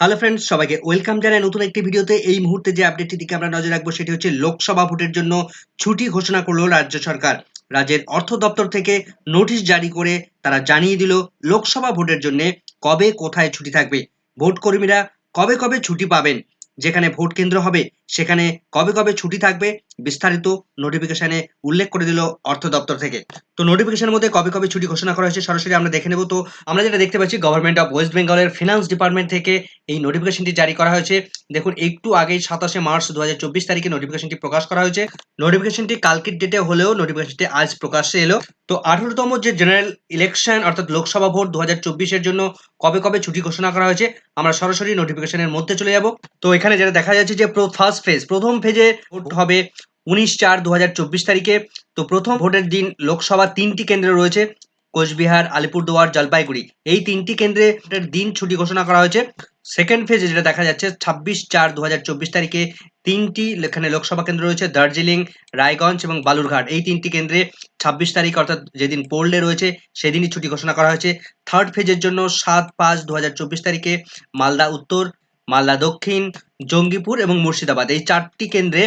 Hello friends সবাইকে welcome জানাই নতুন একটি ভিডিওতে। এই মুহূর্তে যে আপডেটটি দিকে আমরা নজর রাখব সেটি হচ্ছে লোকসভা ভোটের জন্য ছুটি ঘোষণা করল রাজ্য সরকার। রাজ্যের অর্থ দপ্তর থেকে নোটিশ জারি করে তারা জানিয়ে দিল লোকসভা ভোটের জন্য কবে কোথায় ছুটি থাকবে। ভোট কর্মীরা কবে কবে ছুটি পাবেন? যেখানে ভোট কেন্দ্র হবে সেখানে কবে কবে ছুটি থাকবে বিস্তারিত নোটিফিকেশনে উল্লেখ করে দিল অর্থ দপ্তর থেকে। তো নোটিফিকেশনের মধ্যে কবে কবে ছুটি ঘোষণা করা হয়েছে সরাসরি আমরা দেখে নেব। তো আমরা যেটা দেখতে পাচ্ছি গভর্নমেন্ট অফ ওয়েস্ট বেঙ্গলের ফিনান্স ডিপার্টমেন্ট থেকে এই নোটিফিকেশনটি জারি করা হয়েছে। দেখুন, একটু আগেই সাতাশে মার্চ দু হাজার চব্বিশ তারিখে নোটিফিকেশনটি প্রকাশ করা হয়েছে। নোটিফিকেশনটি কালকের ডেটে হলেও নোটিফিকেশনটি আজ প্রকাশ্যে এলো। তো আঠারোতম যে জেনারেল ইলেকশন অর্থাৎ লোকসভা ভোট দু হাজার জন্য কবে কবে ছুটি ঘোষণা করা হয়েছে, আমরা সরাসরি নোটিফিকেশনের মধ্যে চলে যাব। তো এখানে যেটা দেখা যাচ্ছে যে ফার্স্ট ফেজ প্রথম ফেজে ভোট হবে উনিশ চার দু তারিখে। তো প্রথম ভোটের দিন লোকসভা তিনটি কেন্দ্র রয়েছে, কোচবিহার, আলিপুরদুয়ার, জলপাইগুড়ি। এই তিনটি কেন্দ্রে দিন ছুটি ঘোষণা করা হয়েছে। সেকেন্ড ফেজে যেটা দেখা যাচ্ছে, ছাব্বিশ চার দু তারিখে তিনটি এখানে লোকসভা কেন্দ্র রয়েছে, দার্জিলিং, রায়গঞ্জ এবং বালুরঘাট। এই তিনটি কেন্দ্রে ছাব্বিশ তারিখ, অর্থাৎ যেদিন পোল্ডে রয়েছে, সেদিনই ছুটি ঘোষণা করা হয়েছে। থার্ড ফেজের জন্য সাত পাঁচ দু তারিখে মালদা, উত্তর মালদা, দক্ষিণ, জঙ্গিপুর এবং মুর্শিদাবাদ। এই চারটি কেন্দ্রে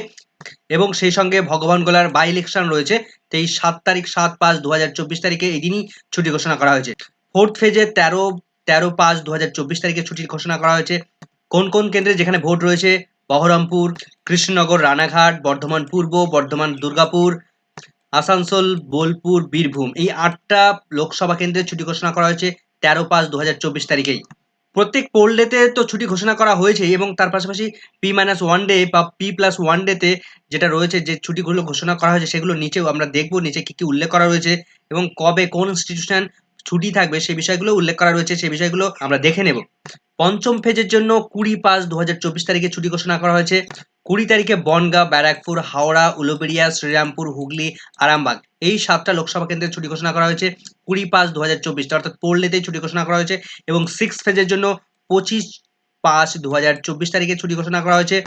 এবং সেই সঙ্গে ভগবান গোলার বাই ইলেকশন রয়েছে। তো এই সাত তারিখ সাত পাঁচ দু তারিখে এই দিনই ছুটি ঘোষণা করা হয়েছে। ফোর্থ ফেজে তেরো তেরো পাঁচ দু তারিখে ছুটির ঘোষণা করা হয়েছে। কোন কোন কেন্দ্রে যেখানে ভোট রয়েছে? বহরমপুর, কৃষ্ণনগর, রানাঘাট, বর্ধমান পূর্ব, বর্ধমান দুর্গাপুর, আসানসোল, বোলপুর, বীরভূম। এই আটটা লোকসভা কেন্দ্রে ছুটি ঘোষণা করা হয়েছে তেরো পাঁচ দু তারিখেই। প্রত্যেক পোল ডেতে তো ছুটি ঘোষণা করা হয়েছে এবং তার পাশাপাশি পি মাইনাস ওয়ান ডে বা পি প্লাস ওয়ান ডেতে যেটা রয়েছে, যে ছুটিগুলো ঘোষণা করা হয়েছে সেগুলো নিচেও আমরা দেখব। নিচে কি কি উল্লেখ করা রয়েছে এবং কবে কোন ইনস্টিটিউশন ছুটি থাকবে সেই বিষয়গুলো উল্লেখ করা রয়েছে, সেই বিষয়গুলো আমরা দেখে নেব। পঞ্চম ফেজের জন্য কুড়ি পাঁচ দু তারিখে ছুটি ঘোষণা করা হয়েছে। কুড়ি তারিখে বনগাঁ, ব্যারাকপুর, হাওড়া, উলুবেড়িয়া, শ্রীরামপুর, হুগলি, আরামবাগ। এই সাতটা লোকসভা কেন্দ্রে ছুটি ঘোষণা করা হয়েছে। কুড়ি পাঁচ দু হাজার চব্বিশ অর্থাৎ পড়লেতেই ছুটি ঘোষণা করা হয়েছে এবং সিক্স ফেজের জন্য পঁচিশ পাঁচ দু হাজার চব্বিশ তারিখে ছুটি ঘোষণা করা হয়েছে।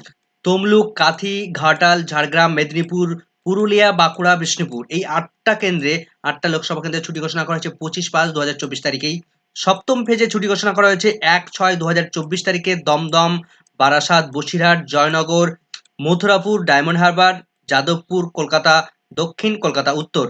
তমলুক, কাথি, ঘাটাল, ঝাড়গ্রাম, মেদিনীপুর, পুরুলিয়া, বাঁকুড়া, বিষ্ণুপুর। এই আটটা কেন্দ্রে, আটটা লোকসভা কেন্দ্রে ছুটি ঘোষণা করা হয়েছে পঁচিশ পাঁচ দু হাজার চব্বিশ তারিখেই। সপ্তম ফেজে ছুটি ঘোষণা করা হয়েছে এক ছয় দু হাজার চব্বিশ তারিখে দমদম, বারাসাত, বসিরহাট, জয়নগর মথুরাপুর, ডায়মন্ড হারবার, যাদবপুর, কলকাতা, দক্ষিণ কলকাতা, উত্তর।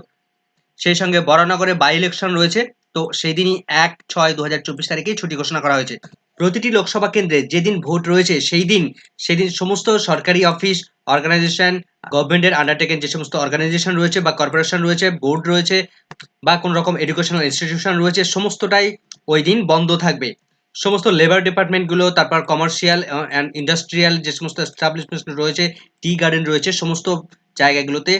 সেই সঙ্গে বরানগরে বাই ইলেকশন রয়েছে, তো সেই দিনই এক ছয় দু হাজার চব্বিশ তারিখেই ছুটি ঘোষণা করা হয়েছে। প্রতিটি লোকসভা কেন্দ্রে যেদিন ভোট রয়েছে, সেই দিন, সেদিন সমস্ত সরকারি অফিস অর্গানাইজেশন গভর্নমেন্টের আন্ডারটেকেন যে সমস্ত অর্গানাইজেশন রয়েছে বা কর্পোরেশন রয়েছে বোর্ড রয়েছে বা কোনো রকম এডুকেশনাল ইনস্টিটিউশন রয়েছে, সমস্তটাই ওই দিন বন্ধ থাকবে। সমস্ত লেবার ডিপার্টমেন্টগুলো তারপর কমার্শিয়াল অ্যান্ড ইন্ডাস্ট্রিয়াল যে সমস্ত এস্টাবলিশমেন্ট রয়েছে টি গার্ডেন রয়েছে, সমস্ত জায়গাগুলোতে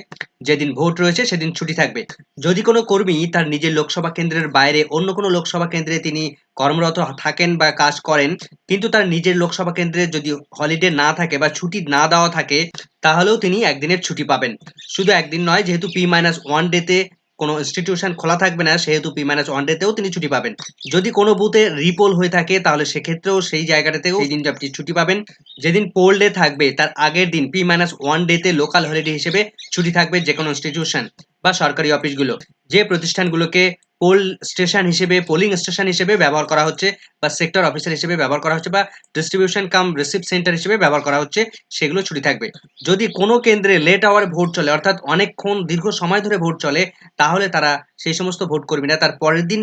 যেদিন ভোট রয়েছে সেদিন ছুটি থাকবে। যদি কোনো কর্মী তার নিজের লোকসভা কেন্দ্রের বাইরে অন্য কোনো লোকসভা কেন্দ্রে তিনি কর্মরত থাকেন বা কাজ করেন, কিন্তু তার নিজের লোকসভা কেন্দ্রে যদি হলিডে না থাকে বা ছুটি না দেওয়া থাকে, তাহলেও তিনি একদিনের ছুটি পাবেন। শুধু একদিন নয়, যেহেতু পি মাইনাস ওয়ান ডেতে কোনো ইনস্টিটিউশন খোলা থাকবে না, সেহেতু পি মাইনাস ওয়ান ডেতেও তিনি ছুটি পাবেন। যদি কোনো বুথে রিপোল হয়ে থাকে, তাহলে সেক্ষেত্রেও সেই জায়গাটাতেও সেই দিনটা আপনি ছুটি পাবেন। যেদিন পোল ডে থাকবে, তার আগের দিন পি মাইনাস ওয়ান ডেতে লোকাল হলিডে হিসেবে ছুটি থাকবে যে কোনো ইনস্টিটিউশন বা সরকারি অফিসগুলো যে প্রতিষ্ঠানগুলোকে পোল স্টেশন হিসেবে, পোলিং স্টেশন হিসেবে ব্যবহার করা হচ্ছে বা সেক্টর অফিসার হিসেবে ব্যবহার করা হচ্ছে বা ডিস্ট্রিবিউশন কাম রিসিভ সেন্টার হিসেবে ব্যবহার করা হচ্ছে, সেগুলো ছুটি থাকবে। যদি কোনো কেন্দ্রে লেট আওয়ারে ভোট চলে, অর্থাৎ অনেকক্ষণ দীর্ঘ সময় ধরে ভোট চলে, তাহলে তারা সেই সমস্ত ভোট কর্মীরা তার পরের দিন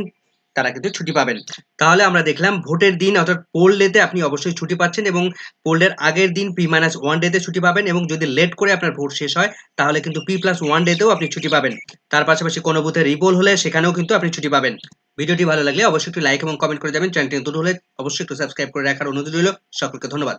তারা কিন্তু ছুটি পাবেন। তাহলে আমরা দেখলাম ভোটের দিন অর্থাৎ পোল ডেতে আপনি অবশ্যই ছুটি পাচ্ছেন এবং পোল পোলের আগের দিন পি মাইনাস ওয়ান ডেতে ছুটি পাবেন এবং যদি লেট করে আপনার ভোট শেষ হয়, তাহলে কিন্তু পি প্লাস ওয়ান ডেতেও আপনি ছুটি পাবেন। তার পাশাপাশি কোনো বুথে রিপোল হলে সেখানেও কিন্তু আপনি ছুটি পাবেন। ভিডিওটি ভালো লাগলে অবশ্যই একটু লাইক এবং কমেন্ট করে যাবেন। চ্যানেলটি নতুন হলে অবশ্যই একটু সাবস্ক্রাইব করে রাখার অনুরোধ রইল। সকলকে ধন্যবাদ।